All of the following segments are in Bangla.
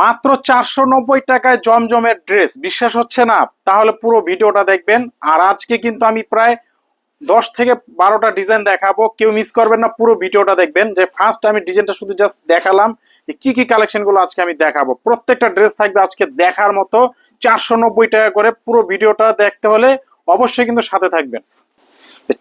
মাত্র চারশো নব্বই টাকায় জমজমের ড্রেস, বিশ্বাস হচ্ছে না? তাহলে পুরো ভিডিওটা দেখবেন। আর আজকে কিন্তু আমি প্রায় দশ থেকে বারোটা ডিজাইন দেখাবো। কেউ মিস করবেন না, পুরো ভিডিওটা দেখবেন। যে ফার্স্ট আমি ডিজাইনটা শুধু জাস্ট দেখালাম, যে কি কি কালেকশনগুলো আজকে আমি দেখাবো। প্রত্যেকটা ড্রেস থাকবে আজকে দেখার মতো। চারশো নব্বই টাকা করে পুরো ভিডিওটা দেখতে হলে অবশ্যই কিন্তু সাথে থাকবেন।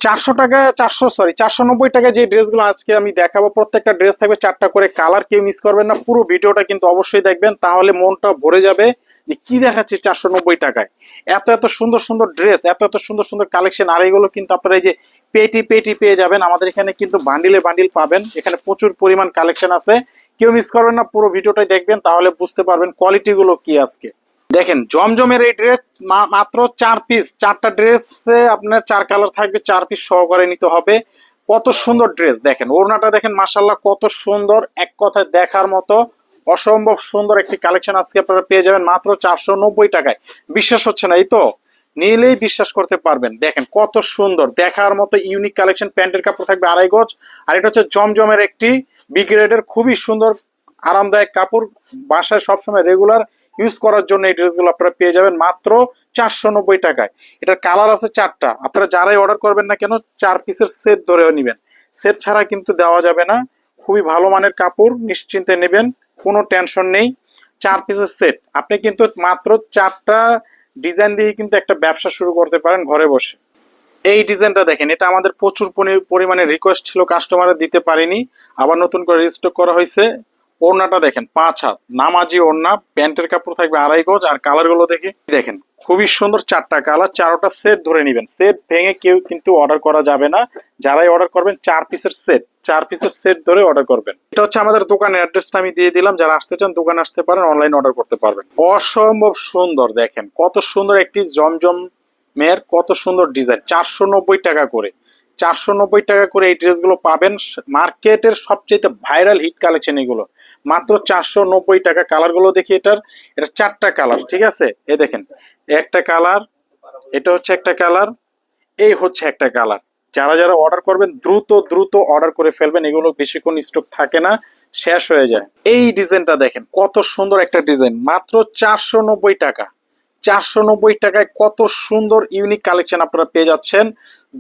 চারশো টাকা, চারশো সরি চারশো নব্বই টাকা যে ড্রেসগুলো আজকে আমি দেখাবো, প্রত্যেকটা ড্রেস থাকবে, চারটা করে কালার কেউ মিস করবেন না। পুরো ভিডিওটা কিন্তু অবশ্যই দেখবেন, তাহলে মনটা ভরে যাবে যে কি দেখাচ্ছে চারশো নব্বই টাকায়। এত এত সুন্দর সুন্দর ড্রেস, এত এত সুন্দর সুন্দর কালেকশন আর এগুলো কিন্তু আপনারা এই যে পেটি পেটি পেয়ে যাবেন। আমাদের এখানে কিন্তু বান্ডিলে বান্ডিল পাবেন। এখানে প্রচুর পরিমাণ কালেকশন আছে। কেউ মিস করবেন না, পুরো ভিডিওটাই দেখবেন, তাহলে বুঝতে পারবেন কোয়ালিটি গুলো কি আজকে। দেখেন, জমজমের এই ড্রেস মাত্র চার পিস চারটা ড্রেসে আপনার চার কালার থাকবে, চার পিস সহকারে নিতে হবে। কত সুন্দর ড্রেস দেখেন, ওড়নাটা দেখেন মাসাল্লাহ কত সুন্দর, এক কথায় দেখার মতো, অসম্ভব সুন্দর একটি কালেকশন আজকে আপনারা পেয়ে যাবেন মাত্র চারশো নব্বই টাকায়। বিশ্বাস হচ্ছে না, এই তো? নিলেই বিশ্বাস করতে পারবেন। দেখেন, কত সুন্দর, দেখার মতো ইউনিক কালেকশন প্যান্টের কাপড় থাকবে আড়াই গজ, আর এটা হচ্ছে জমজমের একটি বিগ্রেডের খুবই সুন্দর, আরামদায়ক কাপড়, বাসায় সবসময় রেগুলার ইউজ করার জন্য এই ড্রেসগুলো আপনারা পেয়ে যাবেন মাত্র চারশো নব্বই টাকায়। এটার কালার আছে চারটা। আপনারা যারাই অর্ডার করবেন না কেন, চার পিসের সেট ধরেও নেবেন। সেট ছাড়া কিন্তু দেওয়া যাবে না। খুবই ভালো মানের কাপড়, নিশ্চিন্তে নেবেন, কোনো টেনশন নেই। চার পিসের সেট আপনি কিন্তু মাত্র চারটা ডিজাইন দিয়ে কিন্তু একটা ব্যবসা শুরু করতে পারেন ঘরে বসে। এই ডিজাইনটা দেখেন, এটা আমাদের প্রচুর পরিমাণে রিকোয়েস্ট ছিল কাস্টমাররা দিতে পারেনি। আবার নতুন করে রিস্টক করা হয়েছে। ওড়নাটা দেখেন, পাঁচ হাত। নামাজি ওড়না, প্যান্টের কাপড় থাকবে আড়াই গজ, আর কালারগুলো দেখে দেখেন, খুবই সুন্দর চারটা কালার, চারোটা সেট ধরে নেবেন। সেট ভেঙে কেউ কিন্তু অর্ডার করা যাবে না। যারাই অর্ডার করবেন, চার পিসের সেট চার পিসের সেট ধরে অর্ডার করবেন। এটা হচ্ছে আমাদের দোকানের অ্যাড্রেসটা আমি দিয়ে দিলাম। যারা আসতে চান, দোকানে আসতে পারেন অনলাইন অর্ডার করতে পারবেন। অসম্ভব সুন্দর, দেখেন, কত সুন্দর একটি জমজম মেয়ের, কত সুন্দর ডিজাইন চারশো নব্বই টাকা করে। চারশো নব্বই টাকা করে এই ড্রেসগুলো পাবেন। মার্কেটের সবচেয়ে ভাইরাল হিট কালেকশন এগুলো। মাত্র চারশো নব্বই টাকা কালারগুলো দেখি এটার। এটা চারটা কালার ঠিক আছে? এ দেখেন, একটা কালার এটা হচ্ছে একটা কালার এই হচ্ছে একটা কালার যারা যারা অর্ডার করবেন, দ্রুত দ্রুত অর্ডার করে ফেলবেন, এগুলো বেশিক্ষণ স্টক থাকে না, শেষ হয়ে যায়। এই ডিজাইনটা দেখেন, কত সুন্দর একটা ডিজাইন মাত্র চারশো নব্বই টাকা। চারশো নব্বই টাকায় কত সুন্দর ইউনিক কালেকশন আপনারা পেয়ে যাচ্ছেন।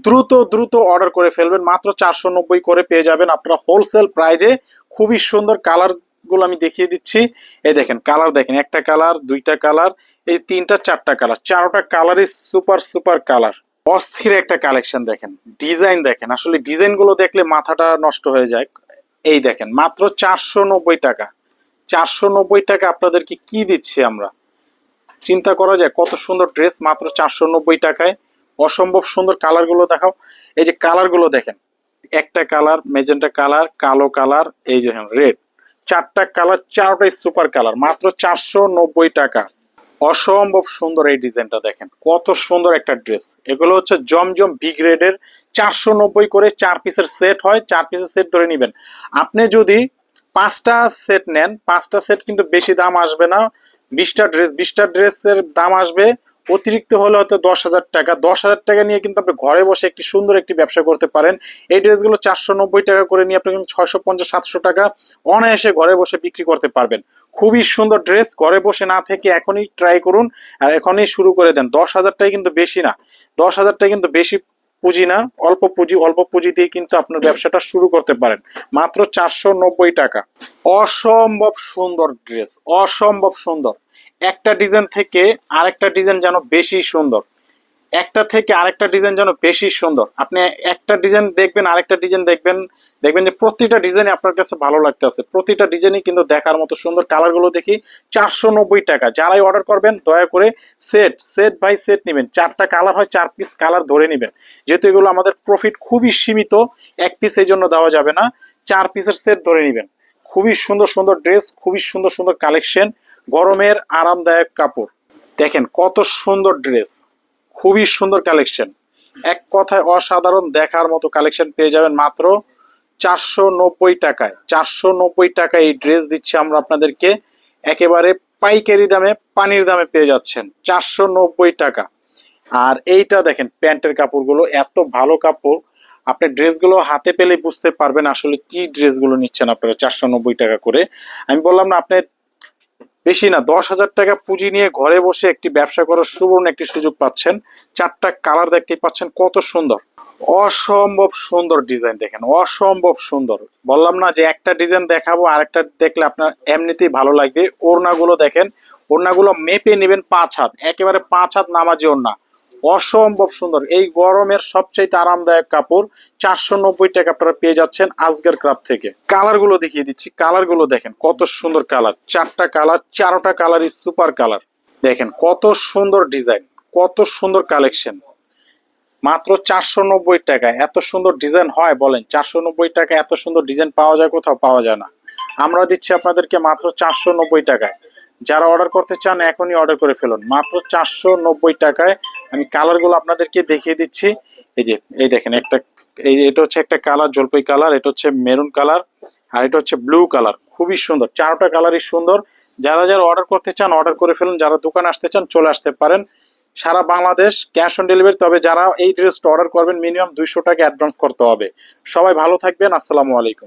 দ্রুত দ্রুত অর্ডার করে ফেলবেন, মাত্র চারশো নব্বই করে পেয়ে যাবেন আপনারা হোলসেল প্রাইজে খুবই সুন্দর কালার গুলো আমি দেখিয়ে দিচ্ছি। এই দেখেন কালার দেখেন, একটা কালার দুইটা কালার এই তিনটা, চারটা কালার চারোটা কালারই সুপার সুপার কালার অস্থির একটা কালেকশন দেখেন ডিজাইন দেখেন, আসলে ডিজাইনগুলো দেখলে মাথাটা নষ্ট হয়ে যায়। এই দেখেন, মাত্র চারশো নব্বই টাকা। চারশো নব্বই টাকা আপনাদেরকে কি দিচ্ছি আমরা? চিন্তা করা যায়, কত সুন্দর ড্রেস মাত্র চারশো নব্বই টাকায়। অসম্ভব সুন্দর কালারগুলো দেখাও। এই যে কালারগুলো দেখেন, একটা কালার মেজেন্টা কালার কালো কালার এই যে রেড। চারটা কালার, চারটাই সুপার কালার, মাত্র চারশো নব্বই টাকা। অসম্ভব সুন্দর এই ডিজাইনটা দেখেন, কত সুন্দর একটা ড্রেস। এগুলো হচ্ছে জমজম বি গ্রেডের চারশো নব্বই করে চার পিসের সেট হয়, চার পিসের সেট ধরে নেবেন। আপনি যদি পাঁচটা সেট নেন, পাঁচটা সেট কিন্তু বেশি দাম আসবে না, বিশটা ড্রেস বিশটা ড্রেসের দাম আসবে অতিরিক্ত হলে হয়তো দশ হাজার টাকা। দশ হাজার টাকা নিয়ে কিন্তু আপনি ঘরে বসে একটি সুন্দর একটি ব্যবসা করতে পারেন। এই ড্রেসগুলো চারশো নব্বই টাকা করে নিয়ে আপনি কিন্তু ছয়শো পঞ্চাশ সাতশো টাকা অনায়াসে ঘরে বসে বিক্রি করতে পারবেন। খুবই সুন্দর ড্রেস, ঘরে বসে না থেকে এখনই ট্রাই করুন আর এখনই শুরু করে দেন। দশ হাজার টাকা কিন্তু বেশি না। দশ হাজার টাকা কিন্তু বেশি পুঁজি না, অল্প পুঁজি অল্প পুঁজি দিয়ে কিন্তু আপনার ব্যবসাটা শুরু করতে পারেন। মাত্র চারশো নব্বই টাকা। অসম্ভব সুন্দর ড্রেস, অসম্ভব সুন্দর। একটা ডিজাইন থেকে আরেকটা ডিজাইন যেন বেশি সুন্দর। একটা থেকে আরেকটা ডিজাইন যেন বেশি সুন্দর। আপনি একটা ডিজাইন দেখবেন, আরেকটা ডিজাইন দেখবেন দেখবেন যে প্রতিটা ডিজাইন আপনার কাছে ভালো লাগতেছে। প্রতিটা ডিজাইনই কিন্তু দেখার মতো সুন্দর। কালারগুলো দেখি চারশো নব্বই টাকা। যারাই অর্ডার করবেন, দয়া করে সেট সেট বাই সেট নেবেন। চারটা কালার হয়, চার পিস কালার ধরে নেবেন। যেহেতু এগুলো আমাদের প্রফিট খুবই সীমিত, এক পিস এই জন্য দেওয়া যাবে না। চার পিসের সেট ধরে নেবেন। খুবই সুন্দর সুন্দর ড্রেস খুবই সুন্দর সুন্দর কালেকশন গরমের আরামদায়ক কাপড়। দেখেন কত সুন্দর ড্রেস খুবই সুন্দর কালেকশন এক কথায় অসাধারণ দেখার মতো কালেকশন পেয়ে যাবেন মাত্র চারশো নব্বই টাকায়। চারশো নব্বই টাকায় এই ড্রেস দিচ্ছি আমরা আপনাদেরকে। একেবারে পাইকারি দামে, পানির দামে পেয়ে যাচ্ছেন চারশো নব্বই টাকা। আর এইটা দেখেন প্যান্টের কাপড়গুলো, এত ভালো কাপড়। আপনি ড্রেসগুলো হাতে পেলে বুঝতে পারবেন আসলে কি ড্রেসগুলো নিচ্ছেন আপনারা চারশো নব্বই টাকা করে। আমি বললাম না, আপনি বেশি না, দশ হাজার টাকা পুঁজি নিয়ে ঘরে বসে একটি ব্যবসা করার সুবর্ণ একটি সুযোগ পাচ্ছেন। চারটা কালার দেখতে পাচ্ছেন, কত সুন্দর। অসম্ভব সুন্দর ডিজাইন দেখেন, অসম্ভব সুন্দর। বললাম না যে একটা ডিজাইন দেখাবো, আরেকটা দেখলে আপনার এমনিতেই ভালো লাগবে। ওড়নাগুলো দেখেন, ওড়নাগুলো মেপে নেবেন পাঁচ হাত, একেবারে পাঁচ হাত নামাজি ওড়না। অসম্ভব সুন্দর। এই গরমের সবচাইতে আরামদায়ক কাপড় চারশো নব্বই টাকা আপনারা পেয়ে যাচ্ছেন আজকের ক্রাফ থেকে। কালারগুলো দেখিয়ে দিচ্ছি। কালারগুলো দেখেন, কত সুন্দর কালার। চারটা কালার, চারোটা কালারই সুপার কালার দেখেন, কত সুন্দর ডিজাইন, কত সুন্দর কালেকশন। মাত্র চারশো নব্বই টাকা। এত সুন্দর ডিজাইন হয়, বলেন, চারশো নব্বই টাকা এত সুন্দর ডিজাইন পাওয়া যায় কোথাও? পাওয়া যায় না। আমরা দিচ্ছি আপনাদেরকে মাত্র চারশো নব্বই টাকায়। যারা অর্ডার করতে চান, এখনই অর্ডার করে ফেলুন। মাত্র চারশো নব্বই টাকায় আমি কালারগুলো আপনাদেরকে দেখিয়ে দিচ্ছি। এই যে, এই দেখেন, একটা, এই এটা হচ্ছে একটা কালার জলপাই কালার এটা হচ্ছে মেরুন কালার আর এটা হচ্ছে ব্লু কালার খুবই সুন্দর, চারটা কালারই সুন্দর। যারা যারা অর্ডার করতে চান অর্ডার করে ফেলুন। যারা দোকানে আসতে চান, চলে আসতে পারেন। সারা বাংলাদেশ ক্যাশ অন ডেলিভারি তবে যারা এই ড্রেসটা অর্ডার করবেন মিনিমাম দুইশো টাকা অ্যাডভান্স করতে হবে। সবাই ভালো থাকবেন। আসসালামু আলাইকুম।